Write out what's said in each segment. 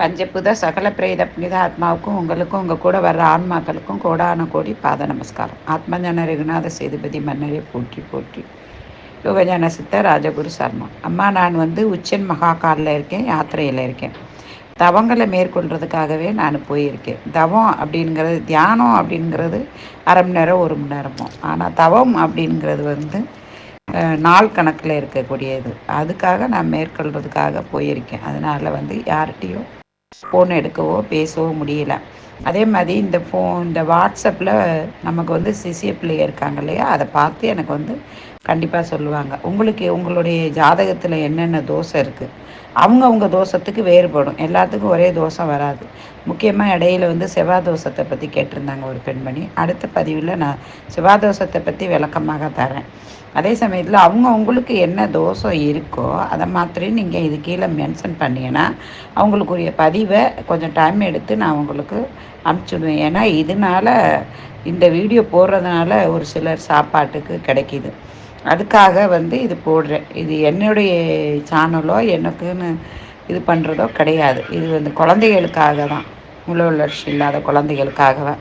பஞ்சபுத சகல பிரேத புனித ஆத்மாவுக்கும் உங்களுக்கும் உங்கள் கூட வர்ற ஆன்மாக்களுக்கும் கோடான கோடி பாத நமஸ்காரம். ஆத்மஞான ரகுநாத சேதுபதி மன்னரை போற்றி போற்றி. யோகஞான சித்த ராஜகுரு சர்மா. அம்மா நான் வந்து உச்சன் மகாகாலில் இருக்கேன் யாத்திரையில் இருக்கேன். தவங்களை மேற்கொள்றதுக்காகவே நான் போயிருக்கேன். தவம் அப்படிங்கிறது தியானம் அப்படிங்கிறது அரை மணி நேரம் ஒரு மணி நேரமும் ஆனால் தவம் அப்படிங்கிறது வந்து நாள் கணக்கில் இருக்கக்கூடியது. அதுக்காக நான் மேற்கொள்கிறதுக்காக போயிருக்கேன். அதனால் வந்து யார்கிட்டையும் ஃபோன் எடுக்கவோ பேசவோ முடியல. அதே மாதிரி இந்த ஃபோன் இந்த வாட்ஸ்அப்பில் நமக்கு வந்து சிசிய பிள்ளைங்க இருக்காங்க இல்லையா? அதை பார்த்து எனக்கு வந்து கண்டிப்பாக சொல்லுவாங்க. உங்களுக்கு உங்களுடைய ஜாதகத்தில் என்னென்ன தோசை இருக்குது அவங்கவுங்க தோஷத்துக்கு வேறுபடும். எல்லாத்துக்கும் ஒரே தோஷம் வராது. முக்கியமாக இடையில வந்து செவ்வாய் தோஷத்தை பற்றி கேட்டிருந்தாங்க ஒரு பெண்மணி. அடுத்த பதிவில் நான் செவ்வாய் தோஷத்தை பற்றி விளக்கமாக தரேன். அதே சமயத்தில் அவங்க உங்களுக்கு என்ன தோஷம் இருக்கோ அதை மாத்திரம் நீங்கள் இது கீழே மென்ஷன் பண்ணீங்கன்னா அவங்களுக்குரிய பதிவை கொஞ்சம் டைம் எடுத்து நான் உங்களுக்கு அனுப்பிச்சுடுவேன். ஏன்னா இதனால் இந்த வீடியோ போடுறதுனால ஒரு சிலர் சாப்பாட்டுக்கு கிடைக்கிது. அதுக்காக வந்து இது போடுறேன். இது என்னுடைய சேனலோ எனக்குன்னு இது பண்ணுறதோ கிடையாது. இது வந்து குழந்தைகளுக்காக தான். முழு வளர்ச்சி இல்லாத குழந்தைகளுக்காக தான்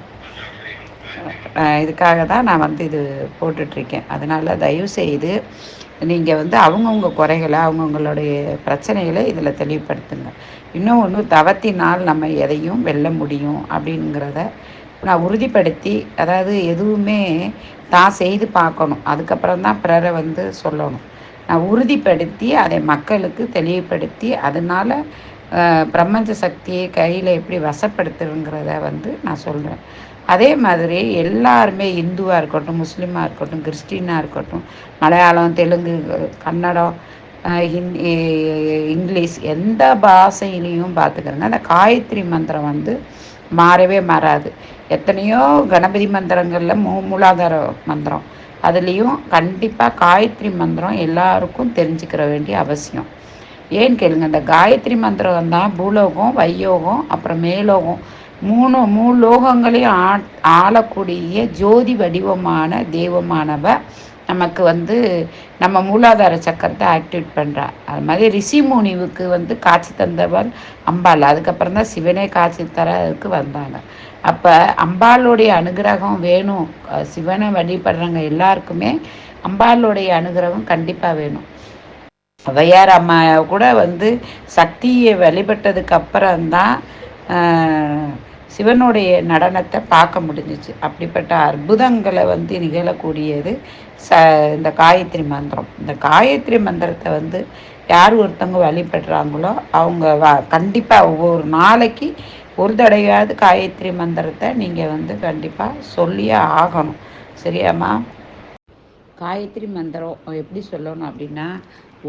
இதுக்காக தான் நான் வந்து இது போட்டுட்ருக்கேன். அதனால் தயவுசெய்து நீங்கள் வந்து அவங்கவுங்க குறைகளை அவங்கவுங்களுடைய பிரச்சனைகளை இதில் தெளிவுபடுத்துங்க. இன்னும் ஒன்று தவத்தினால் நம்ம எதையும் வெல்ல முடியும் அப்படிங்கிறத நான் உறுதிப்படுத்தி அதாவது எதுவுமே தான் செய்து பார்க்கணும். அதுக்கப்புறம் தான் பிறரை வந்து சொல்லணும். நான் உறுதிப்படுத்தி அதை மக்களுக்கு தெளிவுபடுத்தி அதனால் பிரபஞ்ச சக்தியை கையில் எப்படி வசப்படுத்துங்கிறத வந்து நான் சொல்கிறேன் அதே மாதிரி எல்லாருமே இந்துவாக இருக்கட்டும் முஸ்லீமாக இருக்கட்டும் கிறிஸ்டினாக இருக்கட்டும் மலையாளம் தெலுங்கு கன்னடம் ஹிந்தி இங்கிலீஷ் எந்த பாஷையிலையும் பார்த்துக்கிறேங்க அந்த காயத்ரி மந்திரம் வந்து மாறவே மாறாது. எத்தனையோ கணபதி மந்திரங்களில் மூ மூலாதார மந்திரம். அதுலேயும் கண்டிப்பாக காயத்ரி மந்திரம் எல்லாருக்கும் தெரிஞ்சுக்கிற வேண்டிய அவசியம். ஏன்னு கேளுங்க இந்த காயத்ரி மந்திரம் தான் பூலோகம் வையோகம் அப்புறம் மேலோகம் மூணு மூணு லோகங்களையும் ஆ ஆளக்கூடிய ஜோதி வடிவமான தெய்வமானவ நமக்கு வந்து நம்ம மூலாதார சக்கரத்தை ஆக்டிவேட் பண்ணுறா அது மாதிரி ரிஷி முனிவுக்கு வந்து காட்சி தந்தவள் அம்பாள். அதுக்கப்புறம் தான் சிவனே காட்சி தரதுக்கு வந்தாங்க. அப்போ அம்பாளுடைய அனுகிரகம் வேணும். சிவனை வழிபடுறவங்க எல்லாருக்குமே அம்பாளுடைய அனுகிரகம் கண்டிப்பாக வேணும். ஔவையார் அம்மா கூட வந்து சக்தியை வழிபட்டதுக்கு அப்புறம்தான் சிவனுடைய நடனத்தை பார்க்க முடிஞ்சிச்சு. அப்படிப்பட்ட அற்புதங்களை வந்து நிகழக்கூடியது ச இந்த காயத்ரி மந்திரம். இந்த காயத்ரி மந்திரத்தை வந்து யார் ஒருத்தவங்க வழிபடுறாங்களோ அவங்க வ கண்டிப்பாக ஒவ்வொரு நாளைக்கு ஒரு தடையாவது காயத்ரி மந்திரத்தை நீங்கள் வந்து கண்டிப்பாக சொல்லியே ஆகணும். சரியாம்மா? காயத்ரி மந்திரம் எப்படி சொல்லணும் அப்படின்னா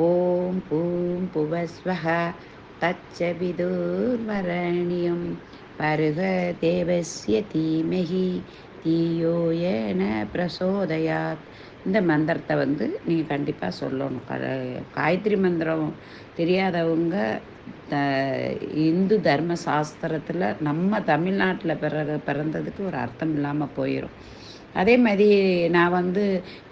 ஓம் பூம் புவஸ்வக தச்சபிதூர்வரணியம். பருக தேவசிய தீமகி தீயோயன பிரசோதயாத். இந்த மந்திரத்தை வந்து நீங்கள் கண்டிப்பாக சொல்லணும். காயத்ரி மந்திரம் தெரியாதவங்க த இந்து தர்ம சாஸ்திரத்தில் நம்ம தமிழ்நாட்டில் பிற பிறந்ததுக்கு ஒரு அர்த்தம் இல்லாமல் போயிடும் அதே மாதிரி நான் வந்து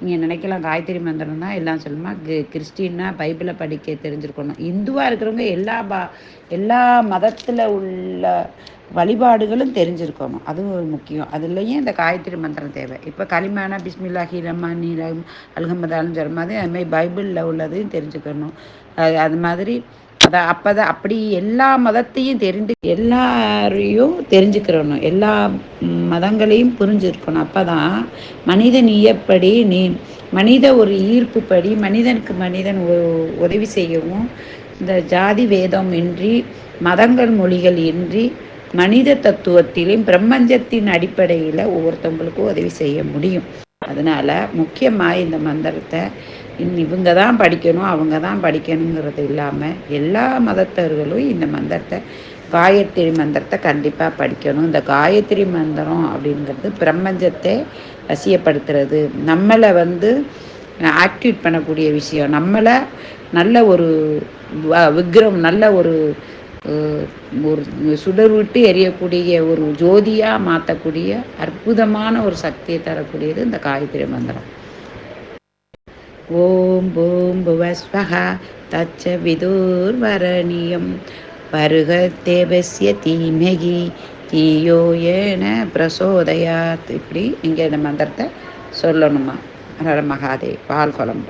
நீங்கள் நினைக்கலாம் காயத்ரி மந்திரம் தான் எல்லாம் சொல்லுமா கிறிஸ்டின்னா பைபிளை படிக்க தெரிஞ்சிருக்கணும். இந்துவாக இருக்கிறவங்க எல்லா பா எல்லா மதத்தில் உள்ள வழிபாடுகளும் தெரிஞ்சிருக்கணும். அதுவும் ஒரு முக்கியம். அதுலேயும் இந்த காயத்ரி மந்திரம் தேவை. இப்போ களிமானா பிஸ்மில்லாஹி ரஹ்மான் நீரம் அல்ஹமதாலும் சொல்கிற மாதிரி அதுமாதிரி பைபிளில் உள்ளதையும் தெரிஞ்சுக்கணும். அது அது மாதிரி அதை அப்போதான் அப்படி எல்லா மதத்தையும் தெரிந்து எல்லாரையும் தெரிஞ்சுக்கிறணும். எல்லா மதங்களையும் புரிஞ்சுருக்கணும். அப்போ தான் மனிதன் இயப்படி நீ மனித ஒரு ஈர்ப்புப்படி மனிதனுக்கு மனிதன் உதவி செய்யவும் இந்த ஜாதி வேதம் இன்றி மதங்கள் மொழிகள் இன்றி மனித தத்துவத்திலும் பிரபஞ்சத்தின் அடிப்படையில் ஒவ்வொருத்தவங்களுக்கும் உதவி செய்ய முடியும். அதனால் முக்கியமாக இந்த மந்திரத்தை இவங்க தான் படிக்கணும் அவங்க தான் படிக்கணுங்கிறது இல்லாமல் எல்லா மதத்தர்களும் இந்த மந்திரத்தை காயத்ரி மந்திரத்தை கண்டிப்பாக படிக்கணும். இந்த காயத்ரி மந்திரம் அப்படிங்கிறது பிரபஞ்சத்தை வசியப்படுத்துறது. நம்மளை வந்து ஆக்டிவேட் பண்ணக்கூடிய விஷயம். நம்மளை நல்ல ஒரு விக்ரம் நல்ல ஒரு ஒரு சுடர் விட்டு எரியக்கூடிய ஒரு ஜோதியாக மாற்றக்கூடிய அற்புதமான ஒரு சக்தியை தரக்கூடியது இந்த காயத்ரி மந்திரம். ஓம் பூம் புவஸ்வகா தச்ச விதூர்வரணியம். வருக தேவசிய தீமகி தீயோ ஏன பிரசோதயாத். இப்படி இங்கே இந்த மந்திரத்தை சொல்லணுமா? ஹர மகாதேவ் பால் குழம்பு.